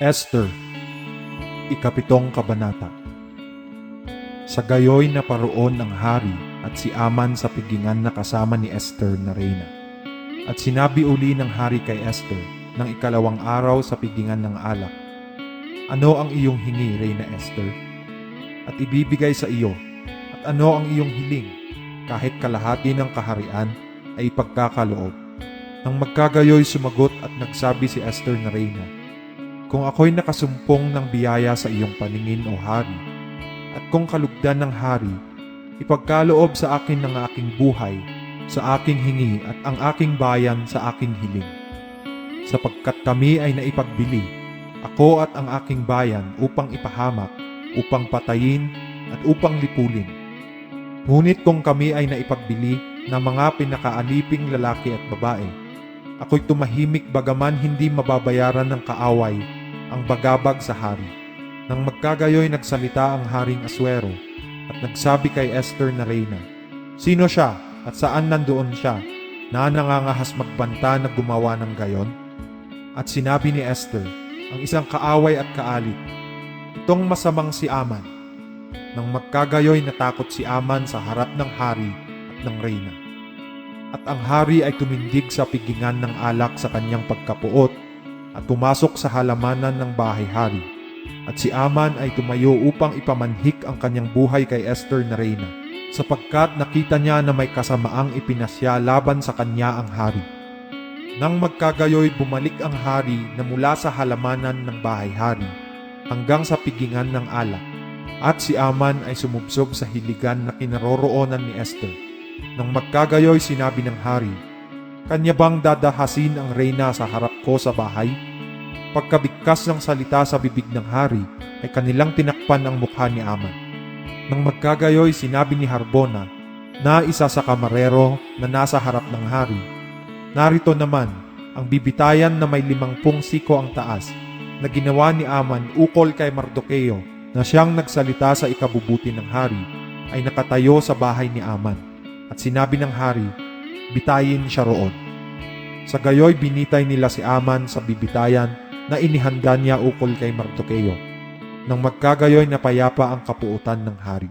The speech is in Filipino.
Esther, Ikapitong Kabanata Sa gayoy na paroon ng hari at si Aman sa pigingan na kasama ni Esther na reyna. At sinabi uli ng hari kay Esther ng ikalawang araw sa pigingan ng alak, Ano ang iyong hingi, Reyna Esther? At ibibigay sa iyo, at ano ang iyong hiling, kahit kalahati ng kaharian ay ipagkakaloob. Nang magkagayoy sumagot at nagsabi si Esther na reyna, Kung ako'y nakasumpong ng biyaya sa iyong paningin o hari, at kung kalugdan ng hari, ipagkaloob sa akin ng aking buhay, sa aking hingi at ang aking bayan sa aking hiling. Sapagkat kami ay naipagbili, ako at ang aking bayan upang ipahamak, upang patayin at upang lipulin. Ngunit kung kami ay naipagbili ng mga pinakaaliping lalaki at babae, ako'y tumahimik bagaman hindi mababayaran ng kaaway ang bagabag sa hari. Nang magkagayoy nagsalita ang haring Aswero at nagsabi kay Esther na reyna, Sino siya at saan nandoon siya na nangangahas magbanta na gumawa ng gayon? At sinabi ni Esther, ang isang kaaway at kaalit, Itong masamang si Aman. Nang magkagayoy natakot si Aman sa harap ng hari at ng reyna. At ang hari ay tumindig sa pigingan ng alak sa kanyang pagkapuot at pumasok sa halamanan ng bahay-hari. At si Aman ay tumayo upang ipamanhik ang kanyang buhay kay Esther na reyna, sapagkat nakita niya na may kasamaang ipinasya laban sa kanya ang hari. Nang magkagayoy bumalik ang hari na mula sa halamanan ng bahay-hari hanggang sa pigingan ng alak, at si Aman ay sumubsob sa hiligan na kinaroroonan ni Esther. Nang magkagayoy sinabi ng hari, Kanya bang dadahasin ang reyna sa harap ko sa bahay? Pagkabigkas ng salita sa bibig ng hari, ay kanilang tinakpan ang mukha ni Aman. Nang magkagayoy sinabi ni Harbona, na isa sa kamarero na nasa harap ng hari, Narito naman ang bibitayan na may limangpung siko ang taas na ginawa ni Aman ukol kay Mardukeo na siyang nagsalita sa ikabubuti ng hari ay nakatayo sa bahay ni Aman. At sinabi ng hari, bitayin siya roon. Sa gayoy binitay nila si Aman sa bibitayan na inihanda niya ukol kay Mardukeo. Nang magkagayoy napayapa ang kapuutan ng hari.